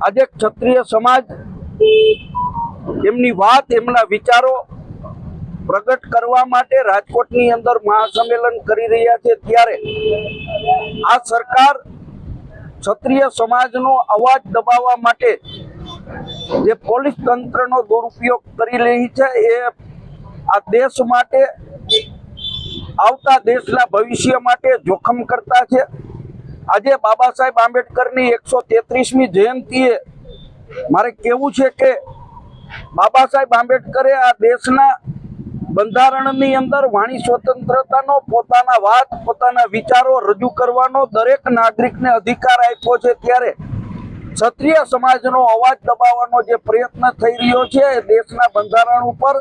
આજે ક્ષત્રિય સમાજ એમની વાત, એમના વિચારો પ્રગટ કરવા માટે રાજકોટની અંદર મહાસંમેલન કરી રહ્યા છે. ત્યારે આ સરકાર ક્ષત્રિય સમાજનો અવાજ દબાવવા માટે જે પોલીસ તંત્રનો દુરુપયોગ કરી રહી છે, એ આ દેશ માટે, આવતા દેશના ભવિષ્ય માટે જોખમ કરતા છે. આજે બાબા સાહેબ આંબેડકરની એકસો તેત્રીસમી જયંતિએ મારે કહેવું છે કે બાબા સાહેબ આંબેડકરે આ દેશના બંધારણની અંદર વાણી સ્વતંત્રતાનો, પોતાના વાત, પોતાના વિચારો રજૂ કરવાનો દરેક નાગરિકને અધિકાર આપ્યો છે ત્યારે ક્ષત્રિય સમાજનો અવાજ દબાવવાનો જે પ્રયત્ન થઈ રહ્યો છે એ દેશના બંધારણ ઉપર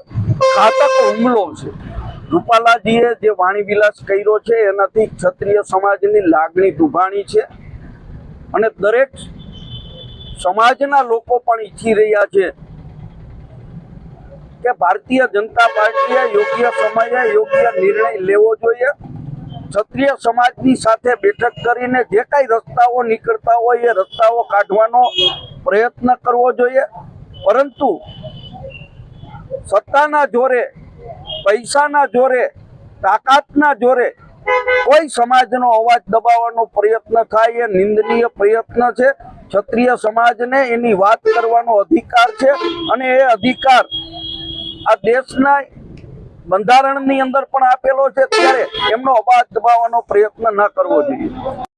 ઘાતક હુમલો છે. રૂપાલાજીએ જે વાણી વિલાસ કર્યો છે, એનાથી ક્ષત્રિય સમાજની લાગણી દુભાણી છે. અને દરેક સમાજના લોકો પણ ઈચ્છી રહ્યા છે કે ભારતીય જનતા પાર્ટીએ યોગ્ય સમયે યોગ્ય નિર્ણય લેવો જોઈએ. ક્ષત્રિય સમાજની સાથે બેઠક કરીને જે કાંઈ રસ્તાઓ નીકળતા હોય એ રસ્તાઓ કાઢવાનો પ્રયત્ન કરવો જોઈએ. પરંતુ સત્તાના જોરે પૈસાના જોરે, તાકાતના જોરે કોઈ સમાજનો અવાજ દબાવવાનો પ્રયત્ન થાય એ નિંદનીય પ્રયત્ન છે. ક્ષત્રિય સમાજને એની વાત કરવાનો અધિકાર છે અને એ અધિકાર આ દેશના બંધારણની અંદર પણ આપેલો છે. ત્યારે એમનો અવાજ દબાવવાનો પ્રયત્ન ન કરવો જોઈએ.